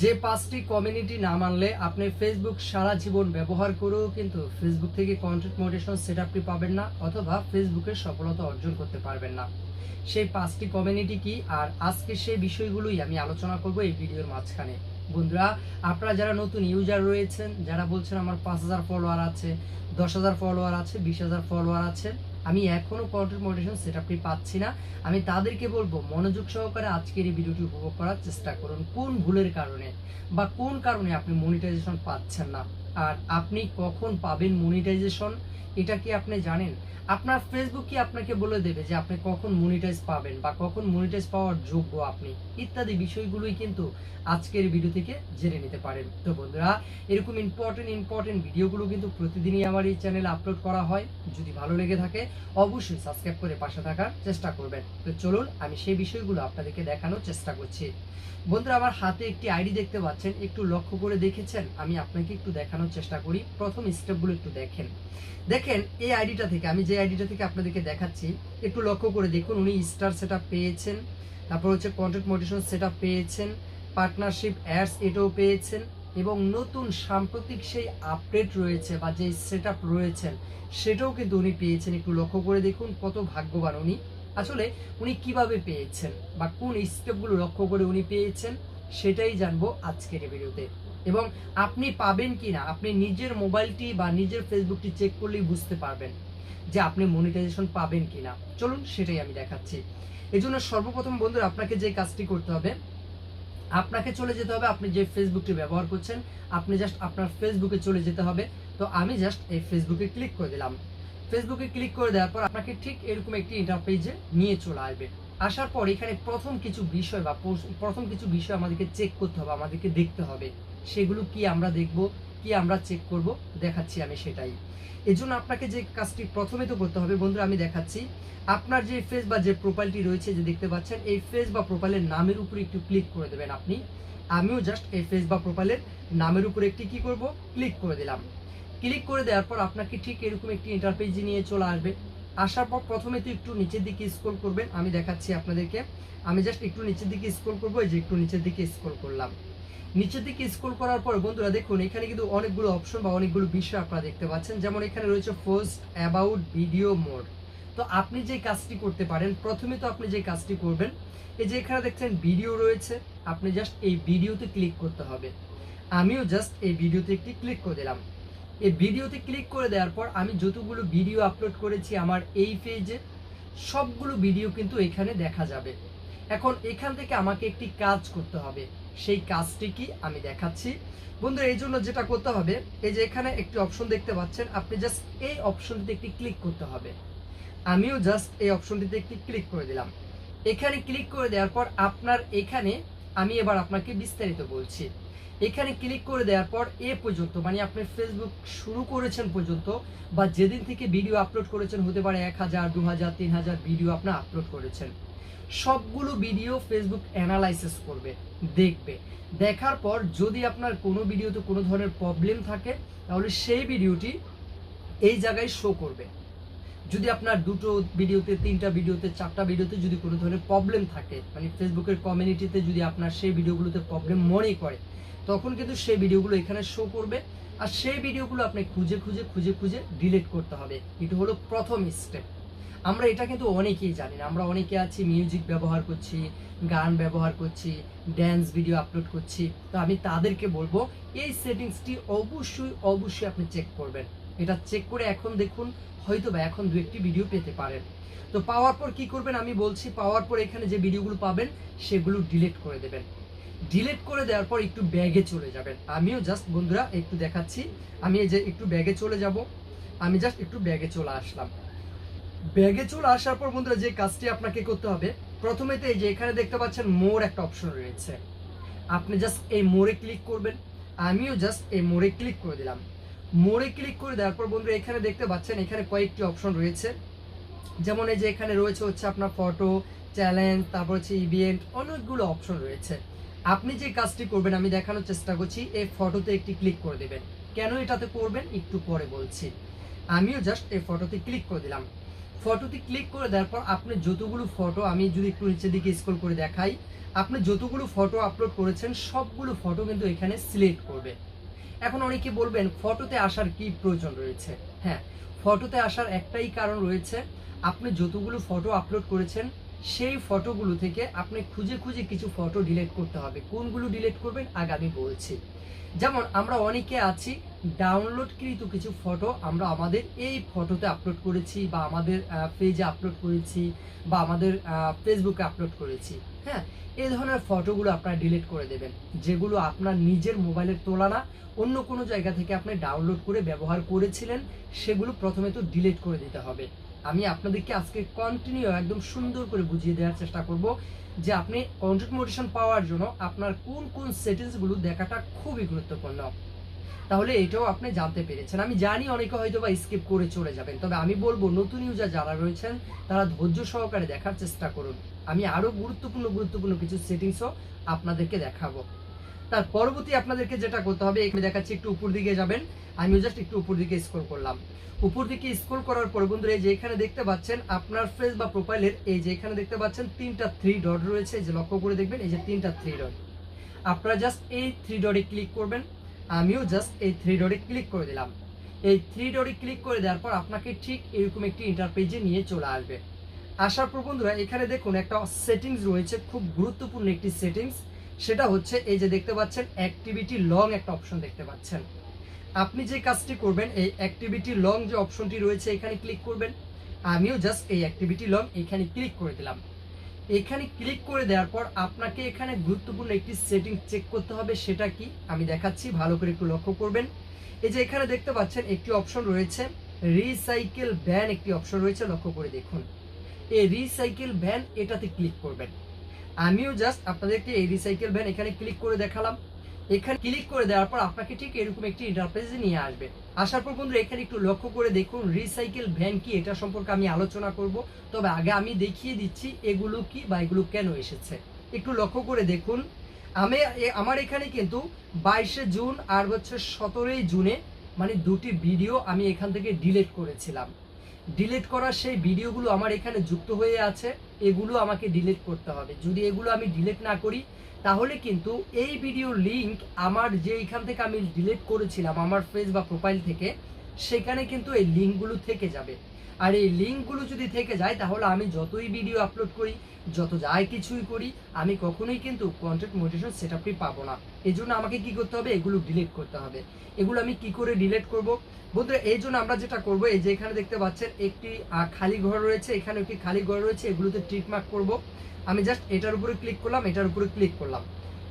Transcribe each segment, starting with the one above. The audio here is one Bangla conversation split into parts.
যে পাঁচটি কমিউনিটি না মানলে আপনি ফেসবুক সারা জীবন ব্যবহার করেও কিন্তু ফেসবুক থেকে কন্টেন্ট মোটিভেশন সেট আপটি পাবেন না অথবা ফেসবুকের সফলতা অর্জন করতে পারবেন না। সেই পাঁচটি কমিউনিটি কি? আর আজকে সেই বিষয়গুলোই আমি আলোচনা করব এই ভিডিওর মাঝখানে। বন্ধুরা, আপনারা যারা নতুন ইউজার রয়েছেন, যারা বলছেন আমার পাঁচ হাজার ফলোয়ার আছে, দশ হাজার ফলোয়ার আছে, বিশ হাজার ফলোয়ার আছে আমি এখনও কন্টেন্ট মডিটেশন সেট পাচ্ছি না। আমি তাদেরকে বলব, মনোযোগ সহকারে আজকের এই ভিডিওটি উপভোগ করার চেষ্টা করুন। কোন ভুলের কারণে বা কোন কারণে আপনি মনিটাইজেশন পাচ্ছেন না? আর আপনি কখন পাবেন মনিটাইজেশন এটা কি আপনি জানেন? আপনার ফেসবুক কি আপনাকে বলে দেবে যে আপনি কখন মনিটাইজ পাবেন বা কখন মনিটাইজ পাওয়ার যোগ্য আপনি, ইত্যাদি বিষয়গুলোই কিন্তু আজকের ভিডিও থেকে জেনে নিতে পারেন। তো বন্ধুরা, এরকম ইম্পর্টেন্ট ইম্পর্টেন্ট ভিডিওগুলো কিন্তু প্রতিদিনই আমার এই চ্যানেলে আপলোড করা হয়। যদি ভালো লেগে থাকে, অবশ্যই সাবস্ক্রাইব করে পাশে থাকার চেষ্টা করবেন। তো চলুন, আমি সেই বিষয়গুলো আপনাদেরকে দেখানোর চেষ্টা করছি। বন্ধুরা, আমার হাতে একটি আইডি দেখতে পাচ্ছেন। একটু লক্ষ্য করে দেখেছেন? আমি আপনাকে একটু দেখানোর চেষ্টা করি। প্রথম স্টেপগুলো একটু দেখেন। দেখেন, এই আইডিটা থেকে আমি যে আইডিটা থেকে আপনাদেরকে দেখাচ্ছি, একটু লক্ষ্য করে দেখুন, উনি স্টার সেট পেয়েছেন, তারপর হচ্ছে কন্টেন্ট মোটিভেশন সেট পেয়েছেন পার্টনারশিপ অ্যাডস এটাও পেয়েছেন, এবং নতুন সাম্প্রতিক সেই আপডেট রয়েছে বা যে সেট আপ রয়েছেন, সেটাও কিন্তু উনি পেয়েছেন। একটু লক্ষ্য করে দেখুন, কত ভাগ্যবান উনি। আসলে উনি কীভাবে পেয়েছেন বা কোন স্টেপগুলো লক্ষ্য করে উনি পেয়েছেন, সেটাই জানব আজকের ভিডিওতে। এবং আপনি পাবেন কি না আপনি নিজের মোবাইলটি বা নিজের ফেসবুকটি চেক করলেই বুঝতে পারবেন। যে আপনি মনিটাইজেশন পাবেন কি না চলুন সেটাই আমি দেখাচ্ছি। এই জন্য সর্বপ্রথম বন্ধুরা, আপনাকে যে কাজটি করতে হবে, আপনাকে চলে যেতে হবে, আপনি যে ফেসবুকটি ব্যবহার করছেন, আপনি জাস্ট আপনার ফেসবুকে চলে যেতে হবে। তো আমি জাস্ট এই ফেসবুকে ক্লিক করে দিলাম। ফেসবুকে ক্লিক করে দেওয়ার পর আপনাকে ঠিক এরকম একটি ইন্টারপেজে নিয়ে চলে আসবে। আসার পর এখানে প্রথম কিছু বিষয় বা প্রথম কিছু বিষয় আমাদেরকে চেক করতে হবে, আমাদেরকে দেখতে হবে। সেগুলো কি আমরা দেখব? কি আমরা চেক করব? দেখাচ্ছি আমি সেটাই। এই জন্য আপনাকে যে কাজটি প্রথমে তো করতে হবে, বন্ধুরা, আমি দেখাচ্ছি। আপনার যে ফেস বা যে প্রোফাইলটি রয়েছে, যে দেখতে পাচ্ছেন, এই ফেস বা প্রোফাইলের নামের উপরে একটু ক্লিক করে দেবেন আপনি। আমিও জাস্ট এই ফেস বা প্রোফাইলের নামের উপরে একটি কি করব? ক্লিক করে দিলাম। ক্লিক করে দেওয়ার পর আপনাকে ঠিক এরকম একটি ইন্টারপেজ নিয়ে চলে আসবে। আসার পর প্রথমে তো একটু নিচের দিকে স্ক্রল করবেন, আমি দেখাচ্ছি আপনাদেরকে। আমি জাস্ট একটু নিচের দিকে স্ক্রল করব, এই যে একটু নিচের দিকে স্ক্রল করলাম। নিচের দিকে স্ক্রল করার পর বন্ধুরা দেখুন, এখানে কিন্তু অনেকগুলো অপশন বা অনেকগুলো বিষয় আপনারা দেখতে পাচ্ছেন। যেমন এখানে রয়েছে পোস্ট অ্যাবাউট ভিডিও মোড তো আপনি যে কাজটি করতে পারেন, প্রথমে তো আপনি যে কাজটি করবেন, এই যে এখানে দেখছেন ভিডিও রয়েছে, আপনি জাস্ট এই ভিডিওতে ক্লিক করতে হবে। আমিও জাস্ট এই ভিডিওতে একটি ক্লিক করে দিলাম। এই ভিডিওতে ক্লিক করে দেওয়ার পর আমি যতগুলো ভিডিও আপলোড করেছি আমার এই পেজে সবগুলো ভিডিও কিন্তু এখানে দেখা যাবে। এখন এখান থেকে আমাকে একটি কাজ করতে হবে। সেই কাজটি কি আমি দেখাচ্ছি। বন্ধুরা এই জন্য যেটা করতে হবে, এই যে এখানে একটি অপশন দেখতে পাচ্ছেন, আপনি জাস্ট এই অপশনটিতে একটি ক্লিক করতে হবে। আমিও জাস্ট এই অপশনটিতে একটি ক্লিক করে দিলাম। এখানে ক্লিক করে দেওয়ার পর আপনার এখানে, আমি এবার আপনাকে বিস্তারিত বলছি। এখানে ক্লিক করে দেওয়ার পর এ পর্যন্ত মানে আপনি ফেসবুক শুরু করেছেন পর্যন্ত, বা যেদিন থেকে ভিডিও আপলোড করেছেন, হতে পারে এক হাজার, দু হাজার, তিন হাজার ভিডিও আপনার আপলোড করেছেন। সবগুলো ভিডিও ফেসবুক অ্যানালাইসিস করবে, দেখবে। দেখার পর যদি আপনার কোনো ভিডিওতে কোনো ধরনের প্রবলেম থাকে, তাহলে সেই ভিডিওটি এই জায়গায় শো করবে। যদি আপনার দুটো ভিডিওতে তিনটা ভিডিওতে চারটা ভিডিওতে যদি কোনো ধরনের প্রবলেম থাকে মানে ফেসবুকের কমিউনিটিতে যদি আপনার সেই ভিডিওগুলোতে প্রবলেম মনে করে, তখন কিন্তু সেই ভিডিওগুলো এখানে শো করবে। আর সেই ভিডিওগুলো আপনি খুঁজে খুঁজে খুঁজে খুঁজে ডিলিট করতে হবে। এটা হলো প্রথম স্টেপ আমরা এটা কিন্তু অনেকেই জানি না। আমরা অনেকে আছি মিউজিক ব্যবহার করছি, গান ব্যবহার করছি ড্যান্স ভিডিও আপলোড করছি। তো আমি তাদেরকে বলব, এই সেটিংসটি অবশ্যই অবশ্যই আপনি চেক করবেন। এটা চেক করে এখন দেখুন হয়তো বা এখন দু একটি ভিডিও পেতে পারেন। তো পাওয়ার পর কি করবেন? আমি বলছি পাওয়ার পর এখানে যে ভিডিওগুলো পাবেন, সেগুলো ডিলিট করে দেবেন। ডিলিট করে দেওয়ার পর একটু ব্যাগে চলে যাবেন। আমিও জাস্ট বন্ধুরা, একটু দেখাচ্ছি। আমি এই যে একটু ব্যাগে চলে যাব। আমি জাস্ট একটু ব্যাগে চলে আসলাম। ব্যাগে চলে আসার পর বন্ধুরা যে কাজটি আপনাকে করতে হবে প্রথমে তো এই যে এখানে দেখতে পাচ্ছেন মোর একটা অপশন রয়েছে। আপনি জাস্ট এই মোড়ে ক্লিক করবেন। আমিও জাস্ট এই মোড়ে ক্লিক করে দিলাম। মোড়ে ক্লিক করে দেওয়ার পর বন্ধুরা এখানে দেখতে পাচ্ছেন এখানে কয়েকটি অপশন রয়েছে। যেমন এই যে এখানে রয়েছে হচ্ছে আপনার ফটো চ্যালেঞ্জ তারপর হচ্ছে ইভেন্ট অনেকগুলো অপশন রয়েছে। আপনি যে কাজটি করবেন, আমি দেখানোর চেষ্টা করছি, এই ফটোতে একটি ক্লিক করে দেবেন। কেন এটাতে করবেন? একটু পরে বলছি। আমিও জাস্ট এই ফটোতে ক্লিক করে দিলাম। ফটোতে ক্লিক করে দেওয়ার পর আপনি যতগুলো ফটো আমি যদি একটু নিচের দিকে স্ক্রল করে দেখাই, আপনি যতগুলো ফটো আপলোড করেছেন, সবগুলো ফটো কিন্তু এখানে সিলেক্ট করবে। এখন অনেকে বলবেন, ফটোতে আসার কি প্রয়োজন রয়েছে? হ্যাঁ ফটোতে আসার একটাই কারণ রয়েছে, আপনি যতগুলো ফটো আপলোড করেছেন সেই ফটোগুলো থেকে আপনি খুঁজে খুঁজে কিছু ফটো ডিলিট করতে হবে। কোনগুলো ডিলিট করবেন? আগামী বলছি। যেমন, আমরা অনেকে আছি ডাউনলোডকৃত কিছু ফটো আমরা আমাদের এই ফটোতে আপলোড করেছি বা আমাদের পেজে আপলোড করেছি বা আমাদের ফেসবুকে আপলোড করেছি। হ্যাঁ এই ধরনের ফটোগুলো আপনারা ডিলিট করে দেবেন। যেগুলো আপনার নিজের মোবাইলের তোলা না, অন্য কোনো জায়গা থেকে আপনি ডাউনলোড করে ব্যবহার করেছিলেন, সেগুলো প্রথমে তো ডিলিট করে দিতে হবে। আমি আপনাদেরকে আজকে কন্টিনিউ একদম সুন্দর করে বুঝিয়ে দেওয়ার চেষ্টা করব যে আপনি কন্টেন্ট মোটিভেশন পাওয়ার জন্য আপনার কোন কোন সেটিংসগুলো দেখাটা খুবই গুরুত্বপূর্ণ। তাহলে এটাও আপনি জানতে পেরেছেন। আমি জানি অনেকে হয়তো বা স্কিপ করে চলে যাবেন, তবে আমি বলব নতুন ইউজার যারা রয়েছেন, তারা ধৈর্য সহকারে দেখার চেষ্টা করুন। আমি আরও গুরুত্বপূর্ণ গুরুত্বপূর্ণ কিছু সেটিংসও আপনাদেরকে দেখাবো। তার পরবর্তী আপনাদেরকে যেটা করতে হবে, এখানে দেখাচ্ছি একটু উপর দিকে যাবেন। আমিও জাস্ট একটু উপর দিকে স্ক্রল করলাম। উপর দিকে স্ক্রল করার পর বন্ধুরা, এই যে এখানে দেখতে পাচ্ছেন, আপনার ফেস বা প্রোফাইলের এই যে এখানে দেখতে পাচ্ছেন, তিনটা থ্রি ডট রয়েছে। যে লক্ষ্য করে দেখবেন, এই যে তিনটা থ্রি ডট আপনারা জাস্ট এই থ্রি ডটে ক্লিক করবেন। আমিও জাস্ট এই থ্রি ডটে ক্লিক করে দিলাম। এই থ্রি ডটে ক্লিক করে দেওয়ার পর আপনাকে ঠিক এরকম একটি ইন্টারপেজে নিয়ে চলে আসবে। আসার পর বন্ধুরা, এখানে দেখুন একটা সেটিংস রয়েছে, খুব গুরুত্বপূর্ণ একটি সেটিংস সেটা হচ্ছে এই যে দেখতে পাচ্ছেন অ্যাক্টিভিটি লং একটা অপশন দেখতে পাচ্ছেন। আপনি যে কাজটি করবেন, এই অ্যাক্টিভিটি লং যে অপশনটি রয়েছে, এখানে ক্লিক করবেন। আমিও জাস্ট এই অ্যাক্টিভিটি লং এখানে ক্লিক করে দিলাম। এখানে ক্লিক করে দেওয়ার পর আপনাকে এখানে গুরুত্বপূর্ণ একটি সেটিং চেক করতে হবে, সেটা কি? আমি দেখাচ্ছি, ভালো করে একটু লক্ষ্য করবেন। এই যে এখানে দেখতে পাচ্ছেন, একটি অপশন রয়েছে রিসাইকেল ব্যান একটি অপশন রয়েছে, লক্ষ্য করে দেখুন। এই রিসাইকেল ভ্যান এটাতে ক্লিক করবেন। আমিও জাস্ট আপনাদেরকে এই রিসাইকেল ভ্যান এখানে ক্লিক করে দেখালাম। এখানে ক্লিক করে দেওয়ার পর আপনাকে ঠিক এরকম একটি ইন্টারফেসে নিয়ে আসবে। আসার পর বন্ধুরা, এখানে একটু লক্ষ্য করে দেখুন রিসাইকেল ভ্যান কি, এটা সম্পর্কে আমি আলোচনা করব। তবে আগে আমি দেখিয়ে দিচ্ছি এগুলো কি বা এগুলো কেন এসেছে। একটু লক্ষ্য করে দেখুন। আমি আমার এখানে কিন্তু বাইশে জুন আর হচ্ছে সতেরোই জুনে মানে দুটি ভিডিও আমি এখান থেকে ডিলিট করেছিলাম। ডিলিট করার সেই ভিডিওগুলো আমার এখানে যুক্ত হয়ে আছে, এগুলো আমাকে ডিলিট করতে হবে। যদি এগুলো আমি ডিলিট না করি, তাহলে কিন্তু এই ভিডিও লিংক আমার যে এখান থেকে আমি ডিলিট করেছিলাম, আমার ফেস বা প্রোফাইল থেকে, সেখানে কিন্তু এই লিঙ্কগুলো থেকে যাবে। আর এই লিঙ্কগুলো যদি থেকে যায়, তাহলে আমি যতই ভিডিও আপলোড করি, যত যাই কিছুই করি, আমি কখনোই কিন্তু কন্টেন্ট মোটিভেশন সেট আপটি পাবো না। এই জন্য আমাকে কি করতে হবে? এগুলো ডিলিট করতে হবে। এগুলো আমি কি করে ডিলিট করব? বন্ধুরা, এই জন্য আমরা যেটা করব, এই যে এখানে দেখতে পাচ্ছেন, একটি খালি ঘর রয়েছে। এখানে একটি খালি ঘর রয়েছে, এগুলোতে টিক মার্ক করব। আমি জাস্ট এটার উপরে ক্লিক করলাম, এটার উপরে ক্লিক করলাম।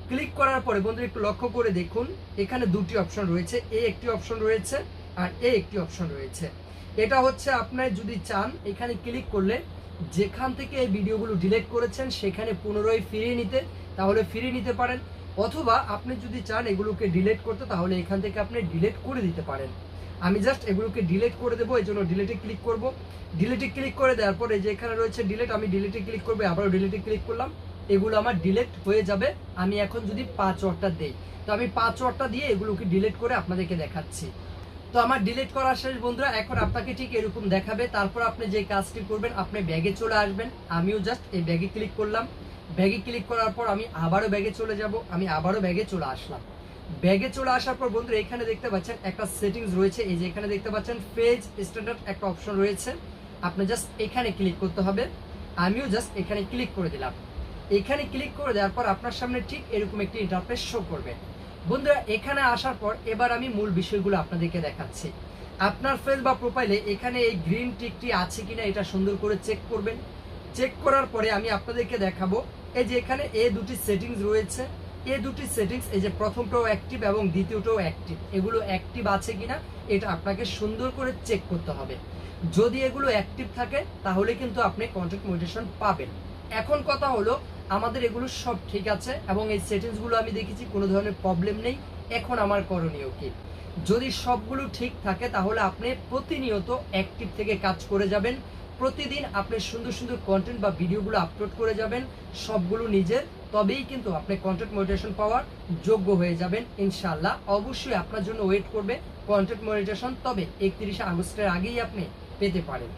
ক্লিক করার পরে বন্ধুরা, একটু লক্ষ্য করে দেখুন, এখানে দুটি অপশন রয়েছে। এ একটি অপশন রয়েছে, আর এ একটি অপশন রয়েছে। এটা হচ্ছে আপনার যদি চান, এখানে ক্লিক করলে যেখান থেকে এই ভিডিওগুলো ডিলিট করেছেন, সেখানে পুনরায় ফিরিয়ে নিতে, তাহলে ফিরিয়ে নিতে পারেন। অথবা আপনি যদি চান এগুলোকে ডিলেট করতে, তাহলে এখান থেকে আপনি ডিলিট করে দিতে পারেন। আমি জাস্ট এগুলোকে ডিলিট করে দেবো, এই জন্য ডিলেটে ক্লিক করব। ডিলিটে ক্লিক করে দেওয়ার পরে যে এখানে রয়েছে ডিলেট আমি ডিলেটে ক্লিক করব, আবারও ডিলেটে ক্লিক করলাম। এগুলো আমার ডিলিট হয়ে যাবে। আমি এখন যদি পাঁচ ওয়াটটা দেই, তো আমি পাঁচ ওয়াটটা দিয়ে এগুলোকে ডিলেট করে আপনাদেরকে দেখাচ্ছি। তো আমার ডিলিট করা শেষ, বন্ধুরা। এখন আপনাকে ঠিক এরকম দেখাবে। তারপর আপনি যে কাজটি করবেন, আপনি ব্যাগে চলে আসবেন। আমিও জাস্ট এই ব্যাগে ক্লিক করলাম। ব্যাগে ক্লিক করার পর আমি আবারও ব্যাগে চলে যাব। আমি আবারও ব্যাগে চলে আসলাম। ব্যাগে চলে আসার পর, বন্ধুরা, এখানে দেখতে পাচ্ছেন একটা সেটিংস রয়েছে। এই যে এখানে দেখতে পাচ্ছেন পেজ স্ট্যান্ডার্ড একটা অপশন রয়েছে। আপনি জাস্ট এখানে ক্লিক করতে হবে। আমিও জাস্ট এখানে ক্লিক করে দিলাম। এখানে ক্লিক করে দেওয়ার পর আপনার সামনে ঠিক এরকম একটি ইন্টারফেস শো করবে। বন্ধুরা, এখানে আসার পর এবার আমি মূল বিষয়গুলো আপনাদেরকে দেখাচ্ছি। আপনার ফেস বা প্রোফাইলে এখানে এই গ্রিন টিকটি আছে কিনা এটা সুন্দর করে চেক করবেন। চেক করার পরে আমি আপনাদেরকে দেখাবো, এই যে এখানে এ দুটি সেটিংস রয়েছে। এ দুটি সেটিংস এই যে প্রথমটাও অ্যাক্টিভ এবং দ্বিতীয়টাও অ্যাক্টিভ এগুলো অ্যাক্টিভ আছে কিনা এটা আপনাকে সুন্দর করে চেক করতে হবে। যদি এগুলো অ্যাক্টিভ থাকে, তাহলে কিন্তু আপনি কন্টেন্ট মোটিভেশন পাবেন। এখন কথা হলো আমাদের এগুলো সব ঠিক আছে এবং এই সেটিংসগুলো আমি দেখেছি, কোনো ধরনের প্রবলেম নেই। এখন আমার করণীয় কি? যদি সবগুলো ঠিক থাকে, তাহলে আপনি প্রতিনিয়ত অ্যাক্টিভ থেকে কাজ করে যাবেন। প্রতিদিন আপনি সুন্দর সুন্দর কন্টেন্ট বা ভিডিওগুলো আপলোড করে যাবেন। সবগুলো নিজের, তবেই কিন্তু আপনি কন্টেন্ট মোটিভেশন পাওয়ার যোগ্য হয়ে যাবেন ইনশাল্লাহ অবশ্যই আপনার জন্য ওয়েট করবে কন্টেন্ট মোটিভেশন তবে একত্রিশে আগস্টের আগেই আপনি পেতে পারেন।